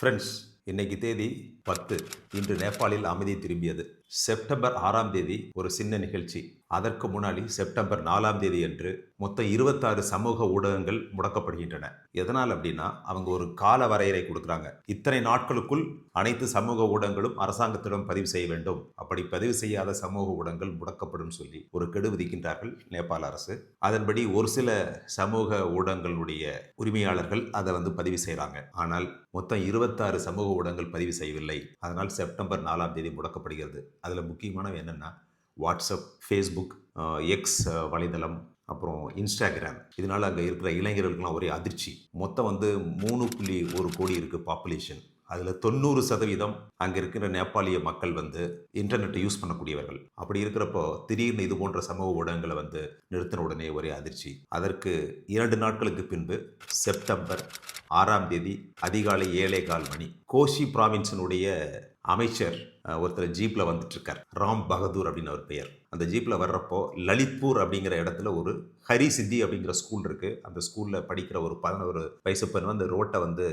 Friends இன்னைக்கு தேதி பத்து. இன்று நேபாளில் அமைதி திரும்பியது. செப்டம்பர் ஆறாம் தேதி ஒரு சின்ன நிகழ்ச்சி. அதற்கு முன்னாடி செப்டம்பர் நாலாம் தேதி அன்று மொத்தம் இருபத்தாறு சமூக ஊடகங்கள் முடக்கப்படுகின்றன. எதனால் அப்படின்னா அவங்க ஒரு கால வரையறை கொடுக்குறாங்க. இத்தனை நாட்களுக்குள் அனைத்து சமூக ஊடகங்களும் அரசாங்கத்திடம் பதிவு செய்ய வேண்டும். அப்படி பதிவு செய்யாத சமூக ஊடகங்கள் முடக்கப்படும் சொல்லி ஒரு கெடு விதிக்கின்றார்கள் நேபாள அரசு. அதன்படி ஒரு சில சமூக ஊடகங்களுடைய உரிமையாளர்கள் அதை வந்து பதிவு செய்கிறாங்க ஆனால் மொத்தம் இருபத்தாறு சமூக ஊடகங்கள் பதிவு செய்யவில்லை. அதனால் செப்டம்பர் நாலாம் தேதி முடக்கப்படுகிறது. அதில் முக்கியமானது என்னென்னா வாட்ஸ்அப் ஃபேஸ்புக் எக்ஸ் வலைதளம் அப்புறம் இன்ஸ்டாகிராம் இதனால் அங்கே இருக்கிற இளைஞர்களுக்கெல்லாம் ஒரே அதிர்ச்சி. மொத்தம் வந்து மூணு புள்ளி ஒரு கோடி இருக்குது பாப்புலேஷன் அதில் தொண்ணூறு சதவீதம் அங்கே இருக்கிற நேபாளிய மக்கள் வந்து இன்டர்நெட்டை யூஸ் பண்ணக்கூடியவர்கள். அப்படி இருக்கிறப்போ திடீர்னு இது போன்ற சமூக ஊடகங்களை வந்து நிறுத்தின உடனே ஒரே அதிர்ச்சி. அதற்கு இரண்டு நாட்களுக்கு பின்பு செப்டம்பர் ஆறாம் தேதி அதிகாலை ஏழே கால் மணி. கோஷி பிராவின்ஸினுடைய அமைச்சர் ஒருத்தர் ஜீப்பில் வந்துட்டு இருக்கார் ராம் பகதூர் அப்படின்னு அவர் பெயர். அந்த ஜீப்பில் வர்றப்போ லலித்பூர் அப்படிங்கிற இடத்துல ஒரு ஹரி சித்தி அப்படிங்கிற ஸ்கூல் இருக்குது அந்த ஸ்கூலில் படிக்கிற ஒரு பதினோரு வயசு பெண் வந்து ரோட்டை வந்து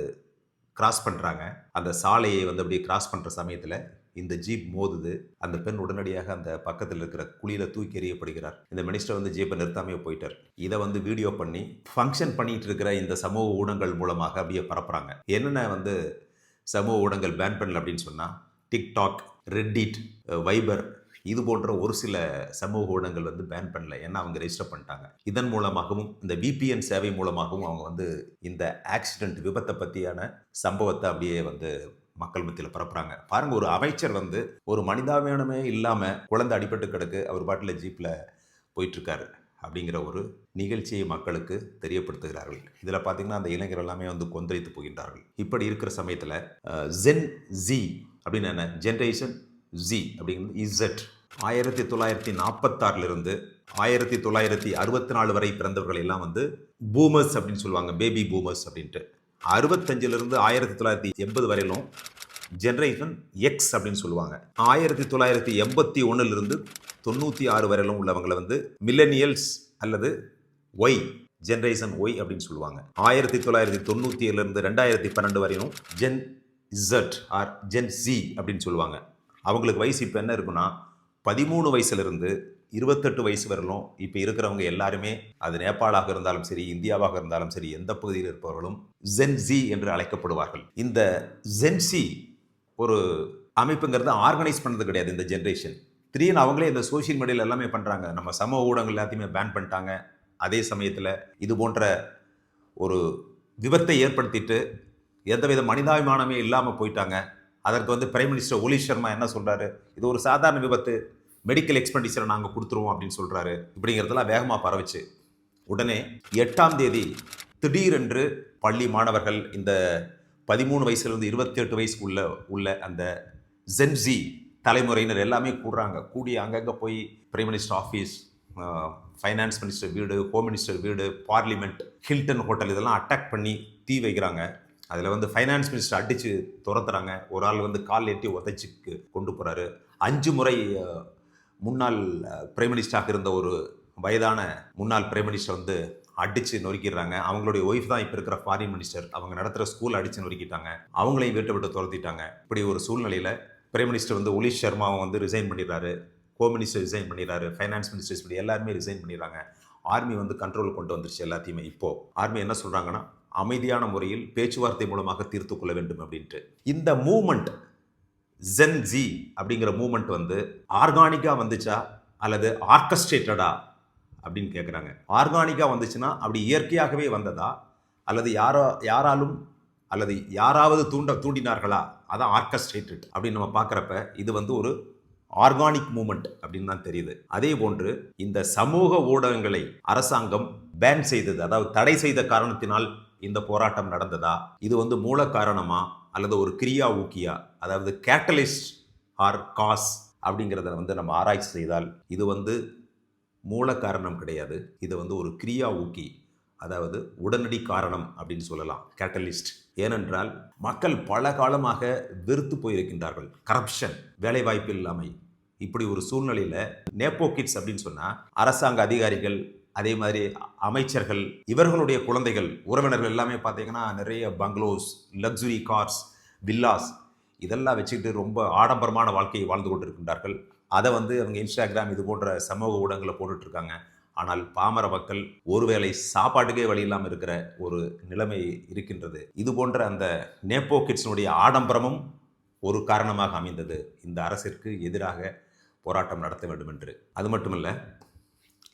கிராஸ் பண்ணுறாங்க அந்த சாலையை வந்து அப்படியே கிராஸ் பண்ணுற சமயத்தில் இந்த ஜீப் மோதுது அந்த பெண் உடனடியாக அந்த பக்கத்தில் இருக்கிற குழியில் தூக்கி எறியப்படுகிறார். இந்த மினிஸ்டர் வந்து ஜீப்பை நிறுத்தாமே போயிட்டார். இதை வந்து வீடியோ பண்ணி ஃபங்க்ஷன் பண்ணிட்டு இருக்கிற இந்த சமூக ஊடகங்கள் மூலமாக அப்படியே பரப்புறாங்க. என்னென்ன வந்து சமூக ஊடகங்கள் பேன் பண்ணல அப்படின்னு சொன்னால் டிக்டாக் ரெட்டிட் வைபர் இது போன்ற ஒரு சில சமூக ஊடகங்கள் வந்து பேன் பண்ணல. ஏன்னா அவங்க ரெஜிஸ்டர் பண்ணிட்டாங்க. இதன் மூலமாகவும் இந்த விபிஎன் சேவை மூலமாகவும் அவங்க வந்து இந்த ஆக்சிடென்ட் விபத்தை பற்றியான சம்பவத்தை அப்படியே வந்து மக்கள் மத்தியில் பரப்புறாங்க. பாருங்க ஒரு அமைச்சர் வந்து ஒரு மனிதாபிமானமே இல்லாமல் குழந்தை அடிபட்டு கிடக்கு அவர் பாட்டில் ஜீப்பில் போயிட்டுருக்காரு அப்படிங்கிற ஒரு நிகழ்ச்சியை மக்களுக்கு தெரியப்படுத்துகிறார்கள். இதில் பார்த்தீங்கன்னா அந்த இளைஞர் எல்லாமே வந்து கொந்தளித்து போகின்றார்கள். இப்படி இருக்கிற சமயத்தில் ஜென் ஜி அப்படின்னு என்ன? ஜென்ரேஷன் ஜி அப்படிங்கிறது இசட் ஆயிரத்தி தொள்ளாயிரத்தி நாற்பத்தாறிலிருந்து ஆயிரத்தி தொள்ளாயிரத்தி அறுபத்தி நாலு வரை பிறந்தவர்கள் எல்லாம் வந்து பூமர்ஸ் அப்படின்னு சொல்லுவாங்க பேபி பூமர்ஸ் அப்படின்ட்டு. அறுபத்தஞ்சிலிருந்து ஆயிரத்தி தொள்ளாயிரத்தி எண்பது வரையிலும் ஜென்ரேஷன் எக்ஸ் அப்படின்னு சொல்லுவாங்க. ஆயிரத்தி தொள்ளாயிரத்தி எண்பத்தி ஒன்றுலேருந்து தொண்ணூற்றி ஆறு வரையிலும் உள்ளவங்களை வந்து மில்லனியல்ஸ் அல்லது ஒய் ஜென்ரேஷன் ஒய் அப்படின்னு சொல்லுவாங்க. ஆயிரத்தி தொள்ளாயிரத்தி தொண்ணூற்றி ஏழுலேருந்து ரெண்டாயிரத்தி பன்னெண்டு வரையிலும் gen Z or gen C அப்படின்னு சொல்லுவாங்க. அவங்களுக்கு வயசு இப்போ என்ன இருக்குன்னா பதிமூணு வயசுலேருந்து இருபத்தெட்டு வயசு வரலும் இப்போ இருக்கிறவங்க எல்லாருமே அது நேபாளாக இருந்தாலும் சரி இந்தியாவாக இருந்தாலும் சரி எந்த பகுதியில் இருப்பவர்களும் ஜென்சி என்று அழைக்கப்படுவார்கள். இந்த ஜென்சி ஒரு அமைப்புங்கிறது ஆர்கனைஸ் பண்ணது கிடையாது இந்த ஜென்ரேஷன் திடீர்னு அவங்களே இந்த சோஷியல் மீடியாவில் எல்லாமே பண்ணுறாங்க நம்ம சமூக ஊடகங்கள் எல்லாத்தையுமே பேன் பண்ணிட்டாங்க. அதே சமயத்தில் இது போன்ற ஒரு விபத்தை ஏற்படுத்திட்டு எந்தவித மனிதாபிமானமே இல்லாமல் போயிட்டாங்க. அதற்கு வந்து பிரைம் மினிஸ்டர் ஒலி சர்மா என்ன சொல்கிறாரு இது ஒரு சாதாரண விபத்து. மெடிக்கல் எக்ஸ்பெண்டிச்சரை நாங்கள் கொடுத்துருவோம் அப்படின்னு சொல்கிறாரு இப்படிங்கிறதெல்லாம் வேகமாக பரவுச்சு. உடனே எட்டாம் தேதி திடீரென்று பள்ளி மாணவர்கள் இந்த பதிமூணு வயசுலேருந்து இருபத்தி எட்டு வயசுக்குள்ள உள்ள அந்த ஜென்ஜி தலைமுறையினர் எல்லாமே கூடுறாங்க. கூடி அங்கங்கே போய் prime minister office finance minister வீடு ஹோம் மினிஸ்டர் வீடு பார்லிமெண்ட் ஹில்டன் ஹோட்டல் இதெல்லாம் அட்டாக் பண்ணி தீ வைக்கிறாங்க. அதில் வந்து ஃபைனான்ஸ் மினிஸ்டர் அடித்து துரத்துறாங்க. ஒரு ஆள் வந்து கால் எட்டி உதச்சிக்கு கொண்டு போகிறாரு அஞ்சு முறை முன்னாள் பிரைம் மினிஸ்டராக இருந்த ஒரு வயதான முன்னாள் பிரைம் மினிஸ்டர் வந்து அடித்து நொறுக்கிடுறாங்க. அவங்களுடைய ஒய்ஃப் தான் இப்போ இருக்கிற ஃபாரின் மினிஸ்டர் அவங்க நடத்துகிற ஸ்கூல் அடித்து நொறுக்கிட்டாங்க. அவங்களையும் வீட்டை விட்டு துரத்திட்டாங்க. இப்படி ஒரு சூழ்நிலையில் பிரைம் மினிஸ்டர் வந்து ஒலிஷ் சர்மாவை வந்து ரிசைன் பண்ணிடுறாரு. ஹோம் மினிஸ்டர் ரிசைன் பண்ணிடுறாரு. ஃபைனான்ஸ் மினிஸ்டர்ஸ் இப்படி எல்லாருமே ரிசைன் பண்ணிடுறாங்க. ஆர்மி வந்து கண்ட்ரோல் கொண்டு வந்துருச்சு எல்லாத்தையுமே இப்போது ஆர்மி என்ன சொல்கிறாங்கன்னா அமைதியான முறையில் பேச்சுவார்த்தை மூலமாக தீர்த்து கொள்ள வேண்டும் அப்படின்ட்டு. இந்த மூமெண்ட் ஜென் ஜி அப்படிங்கிற மூமெண்ட் வந்து ஆர்கானிக்காக வந்துச்சா அல்லது ஆர்கஸ்ட்ரேட்டடா அப்படின்னு கேட்குறாங்க ஆர்கானிக்காக வந்துச்சுன்னா அப்படி இயற்கையாகவே வந்ததா? அல்லது யாரோ யாராலும் அல்லது யாராவது தூண்ட தூண்டினார்களா? அதான் ஆர்கஸ்ட்ரேட்டட் அப்படின்னு நம்ம பார்க்குறப்ப இது வந்து ஒரு ஆர்கானிக் மூமெண்ட் அப்படின்னு தான் தெரியுது. அதே போன்று இந்த சமூக ஊடகங்களை அரசாங்கம் பேன் செய்தது அதாவது தடை செய்த காரணத்தினால் இந்த போராட்டம் நடந்ததா? இது வந்து மூல காரணமா? அல்லது ஒரு கிரியா ஊக்கியா? அதாவது கேட்டலிஸ்ட் ஆர் காஸ் அப்படிங்கிறத வந்து நம்ம ஆராய்ச்சி செய்தால் இது வந்து மூல காரணம் கிடையாது. இது வந்து ஒரு கிரியா ஊக்கி. அதாவது உடனடி காரணம் அப்படின்னு சொல்லலாம். கேட்டலிஸ்ட் ஏனென்றால் மக்கள் பல காலமாக வெறுத்து போயிருக்கின்றார்கள். கரப்ஷன் வேலைவாய்ப்பு இல்லாமை. இப்படி ஒரு சூழ்நிலையில் நேப்போ கிட்ஸ் அப்படின்னு சொன்னால் அரசாங்க அதிகாரிகள் அதே மாதிரி அமைச்சர்கள் இவர்களுடைய குழந்தைகள் உறவினர்கள் எல்லாமே பார்த்தீங்கன்னா நிறைய பங்களோஸ் லக்ஸுரி கார்ஸ் வில்லாஸ் இதெல்லாம் வச்சுக்கிட்டு ரொம்ப ஆடம்பரமான வாழ்க்கையை வாழ்ந்து கொண்டிருக்கின்றார்கள். அதை வந்து அவங்க இன்ஸ்டாகிராம் இது போன்ற சமூக ஊடகங்களை போட்டுட்ருக்காங்க. ஆனால் பாமர மக்கள் ஒருவேளை சாப்பாட்டுக்கே வழி இல்லாமல் இருக்கிற ஒரு நிலைமை இருக்கின்றது. இது போன்ற அந்த நேப்போ கிட்ஸினுடைய ஆடம்பரமும் ஒரு காரணமாக அமைந்தது. இந்த அரசிற்கு எதிராக போராட்டம் நடத்த வேண்டும் என்று அது மட்டுமல்ல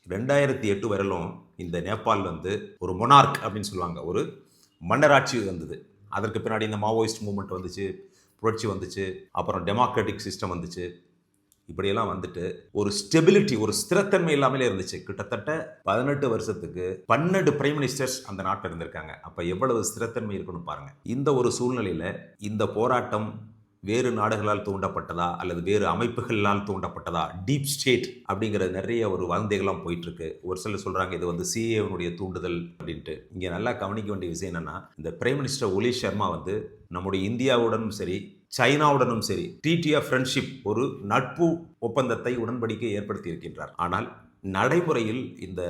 ரெண்டாயிரத்தி எட்டு வரையிலும் இந்த நேபாள் வந்து ஒரு மொனார்க் அப்படின்னு சொல்லுவாங்க. ஒரு மன்னராட்சி வந்தது அதற்கு பின்னாடி இந்த மாவோயிஸ்ட் மூமெண்ட் வந்துச்சு புரட்சி வந்துச்சு அப்புறம் டெமோக்ராட்டிக் சிஸ்டம் வந்துச்சு. இப்படியெல்லாம் வந்துட்டு ஒரு ஸ்டெபிலிட்டி ஒரு ஸ்திரத்தன்மை இல்லாமலே இருந்துச்சு. கிட்டத்தட்ட பதினெட்டு வருஷத்துக்கு பன்னெண்டு பிரைம் மினிஸ்டர்ஸ் அந்த நாட்டில் இருந்திருக்காங்க. அப்போ எவ்வளவு ஸ்திரத்தன்மை இருக்குன்னு பாருங்க. இந்த ஒரு சூழ்நிலையில் இந்த போராட்டம் வேறு நாடுகளால் தூண்டப்பட்டதா அல்லது வேறு அமைப்புகளால் தூண்டப்பட்டதா? டீப் ஸ்டேட் அப்படிங்கிற நிறைய ஒரு வதந்திகள்லாம் போயிட்டுருக்கு. ஒரு சிலர் சொல்கிறாங்க இது வந்து சிஏவனுடைய தூண்டுதல் அப்படின்ட்டு. இங்கே நல்லா கவனிக்க வேண்டிய விஷயம் என்னென்னா இந்த பிரைம் மினிஸ்டர் ஒலி சர்மா வந்து நம்முடைய இந்தியாவுடனும் சரி சைனாவுடனும் சரி டிடிஎஃப் ஃப்ரெண்ட்ஷிப் ஒரு நட்பு ஒப்பந்தத்தை உடன்படிக்கை ஏற்படுத்தி இருக்கின்றார். ஆனால் நடைமுறையில் இந்த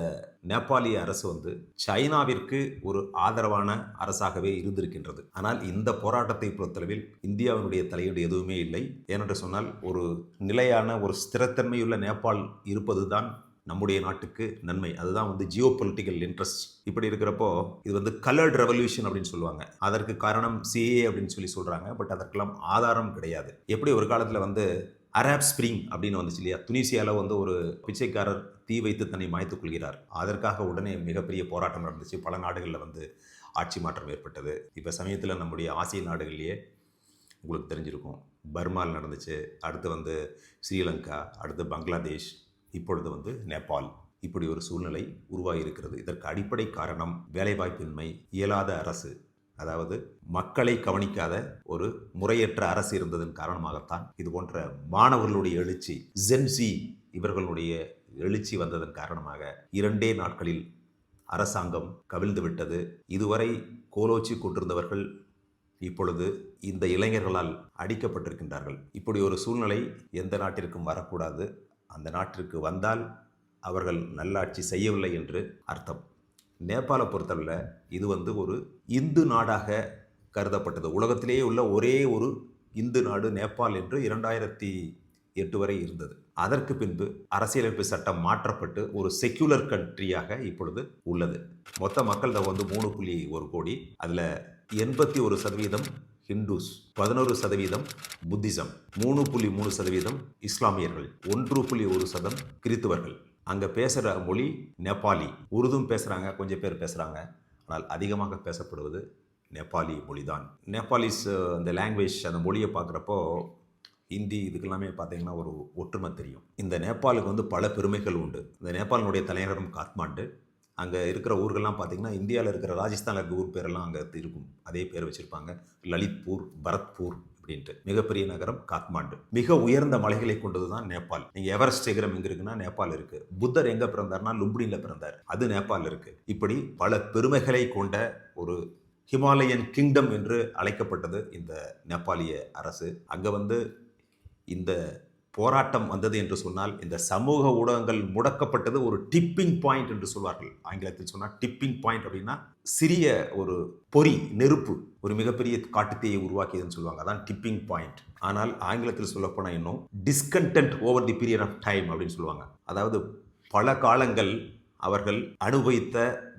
நேபாளிய அரசு வந்து சைனாவிற்கு ஒரு ஆதரவான அரசாகவே இருந்திருக்கின்றது. ஆனால் இந்த போராட்டத்தை பொறுத்தளவில் இந்தியாவினுடைய தலையீடு எதுவுமே இல்லை. ஏனென்று சொன்னால் ஒரு நிலையான ஒரு ஸ்திரத்தன்மையுள்ள நேபாள் இருப்பதுதான் நம்முடைய நாட்டுக்கு நன்மை. அதுதான் வந்து ஜியோ பொலிட்டிக்கல் இன்ட்ரெஸ்ட் இப்படி இருக்கிறப்போ இது வந்து கலர்ட் ரெவல்யூஷன் அப்படின்னு சொல்லுவாங்க. அதற்கு காரணம் சிஏ அப்படின்னு சொல்லி சொல்றாங்க. பட் அதற்கெல்லாம் ஆதாரம் கிடையாது. எப்படி ஒரு காலத்தில் வந்து அராப் ஸ்ப்ரிங் அப்படின்னு வந்துச்சு இல்லையா? துனிசியாவில் வந்து ஒரு பிச்சைக்காரர் தீ வைத்து தன்னை மாய்த்துக் கொள்கிறார். அதற்காக உடனே மிகப்பெரிய போராட்டம் நடந்துச்சு. பல நாடுகளில் வந்து ஆட்சி மாற்றம் ஏற்பட்டது. இப்போ சமயத்தில் நம்முடைய ஆசிய நாடுகள்லேயே உங்களுக்கு தெரிஞ்சிருக்கும். பர்மாவில் நடந்துச்சு. அடுத்து வந்து ஸ்ரீலங்கா அடுத்து பங்களாதேஷ் இப்பொழுது வந்து நேபாள். இப்படி ஒரு சூழ்நிலை உருவாகி இருக்கிறது இதற்கு அடிப்படை காரணம் வேலைவாய்ப்பின்மை இயலாத அரசு. அதாவது மக்களை கவனிக்காத ஒரு முறையற்ற அரசு இருந்ததன் காரணமாகத்தான் இது போன்ற மாணவர்களுடைய எழுச்சி ஜென்சி இவர்களுடைய எழுச்சி வந்ததன் காரணமாக இரண்டே நாட்களில் அரசாங்கம் கவிழ்ந்து விட்டது. இதுவரை கோலோச்சி கொண்டிருந்தவர்கள் இப்பொழுது இந்த இளைஞர்களால் அடிக்கப்பட்டிருக்கின்றார்கள். இப்படி ஒரு சூழ்நிலை எந்த நாட்டிற்கும் வரக்கூடாது. அந்த நாட்டிற்கு வந்தால் அவர்கள் நல்லாட்சி செய்யவில்லை என்று அர்த்தம். நேபாளை பொறுத்தவரையில் இது வந்து ஒரு இந்து நாடாக கருதப்பட்டது. உலகத்திலேயே உள்ள ஒரே ஒரு இந்து நாடு நேபாள் என்று இரண்டாயிரத்தி எட்டு வரை இருந்தது. அதற்கு பின்பு அரசியலமைப்பு சட்டம் மாற்றப்பட்டு ஒரு செக்யூலர் கண்ட்ரியாக இப்பொழுது உள்ளது. மொத்த மக்கள் தொகை வந்து மூணு புள்ளி ஒரு கோடி. அதில் எண்பத்தி ஒரு சதவீதம் ஹிந்துஸ் பதினோரு சதவீதம் புத்திசம் மூணு புள்ளி மூணு சதவீதம் இஸ்லாமியர்கள் ஒன்று புள்ளி ஒரு சதம் கிறித்துவர்கள். அங்கே பேசுகிற மொழி நேபாளி. உருதும் பேசுகிறாங்க கொஞ்சம் பேர் பேசுகிறாங்க ஆனால் அதிகமாக பேசப்படுவது நேபாளி மொழி தான் நேபாளிஸ் uh, அந்த லாங்குவேஜ் அந்த மொழியை பார்க்குறப்போ ஹிந்தி இதுக்கெல்லாமே பார்த்தீங்கன்னா ஒரு ஒற்றுமை தெரியும். இந்த நேபாளுக்கு வந்து பல பெருமைகள் உண்டு. இந்த நேபாளினுடைய தலைநகரம் காத்மாண்டு. அங்கே இருக்கிற ஊர்கள்லாம் பார்த்திங்கன்னா இந்தியாவில் இருக்கிற ராஜஸ்தானில் இருக்கிற ஊர் பேரெல்லாம் அங்கே இருக்கும். அதே பேர் வச்சுருப்பாங்க. லலித்பூர் பரத்பூர் அப்படின்ட்டு. மிகப்பெரிய நகரம் காத்மாண்டு. மிக உயர்ந்த மலைகளை கொண்டது தான் நேபாள். நீங்கள் எவரெஸ்ட் சிகரம் எங்கே இருக்குன்னா நேபாள் இருக்கு. புத்தர் எங்கே பிறந்தார்னா லும்பினில பிறந்தார். அது நேபாள் இருக்கு. இப்படி பல பெருமைகளை கொண்ட ஒரு ஹிமாலயன் கிங்டம் என்று அழைக்கப்பட்டது இந்த நேபாளிய அரசு. அங்கே வந்து இந்த போராட்டம் வந்தது என்று சொன்னால் இந்த சமூக ஊடகங்கள் முடக்கப்பட்டது ஒரு டிப்பிங் பாயிண்ட் என்று சொல்வார்கள். ஆங்கிலத்தில் சொன்னால் டிப்பிங் பாயிண்ட் அப்படின்னா சிறிய ஒரு பொறி நெருப்பு ஒரு மிகப்பெரிய காட்டுத்தீயை உருவாக்கியதுன்னு சொல்லுவாங்க. அதான் டிப்பிங் பாயிண்ட் ஆனால் ஆங்கிலத்தில் சொல்லப்போனால் இன்னும் discontent over the period of time அப்படின்னு சொல்லுவாங்க. அதாவது பல காலங்கள் அவர்கள் அனுபவித்த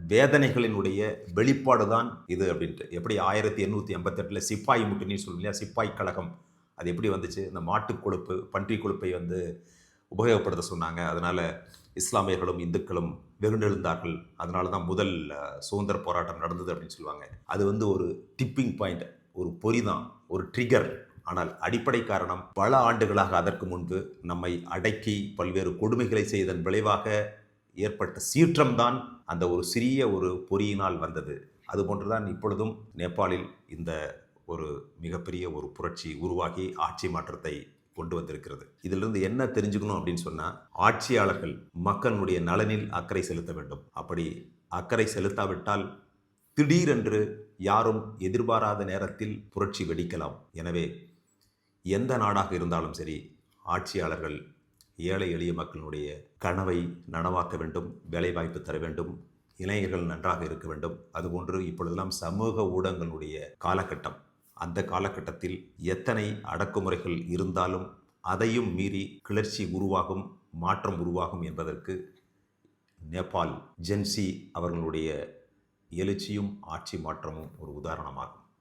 வேதனைகளினுடைய வெளிப்பாடு தான் இது அப்படின்ட்டு. எப்படி? ஆயிரத்தி எண்ணூற்றி எண்பத்தெட்டில் சிப்பாய் முட்டினி சொல்லுவோம் இல்லையா? சிப்பாய் கழகம். அது எப்படி வந்துச்சு? இந்த மாட்டு கொழுப்பு பன்றி கொழுப்பை வந்து உபயோகப்படுத்த சொன்னாங்க. அதனால் இஸ்லாமியர்களும் இந்துக்களும் வெகுண்டெழுந்தார்கள் அதனால தான் முதல் சுதந்திர போராட்டம் நடந்தது அப்படின்னு சொல்லுவாங்க. அது வந்து ஒரு டிப்பிங் பாயிண்ட் ஒரு பொறி தான் ஒரு ட்ரிகர் ஆனால் அடிப்படை காரணம் பல ஆண்டுகளாக அதற்கு முன்பு நம்மை அடக்கி பல்வேறு கொடுமைகளை செய்ததன் விளைவாக ஏற்பட்ட சீற்றம்தான் அந்த ஒரு சிறிய ஒரு பொறியினால் வந்தது. அதுபோன்றுதான் இப்பொழுதும் நேபாளில் இந்த ஒரு மிகப்பெரிய ஒரு புரட்சி உருவாகி ஆட்சி மாற்றத்தை கொண்டு வந்திருக்கிறது. இதிலிருந்து என்ன தெரிஞ்சுக்கணும் அப்படின்னு சொன்னால் ஆட்சியாளர்கள் மக்களுடைய நலனில் அக்கறை செலுத்த வேண்டும். அப்படி அக்கறை செலுத்தாவிட்டால் திடீரென்று யாரும் எதிர்பாராத நேரத்தில் புரட்சி வெடிக்கலாம். எனவே எந்த நாடாக இருந்தாலும் சரி ஆட்சியாளர்கள் ஏழை எளிய மக்களுடைய கனவை நனவாக்க வேண்டும் வேலைவாய்ப்பு தர வேண்டும் இளைஞர்கள் நன்றாக இருக்க வேண்டும். அதுபோன்று இப்பொழுதெல்லாம் சமூக ஊடகங்களுடைய காலகட்டம் அந்த காலகட்டத்தில் எத்தனை அடக்குமுறைகள் இருந்தாலும் அதையும் மீறி கிளர்ச்சி உருவாகும் மாற்றம் உருவாகும் என்பதற்கு நேபாள் ஜென்சி அவர்களுடைய எழுச்சியும் ஆட்சி மாற்றமும் ஒரு உதாரணமாகும்.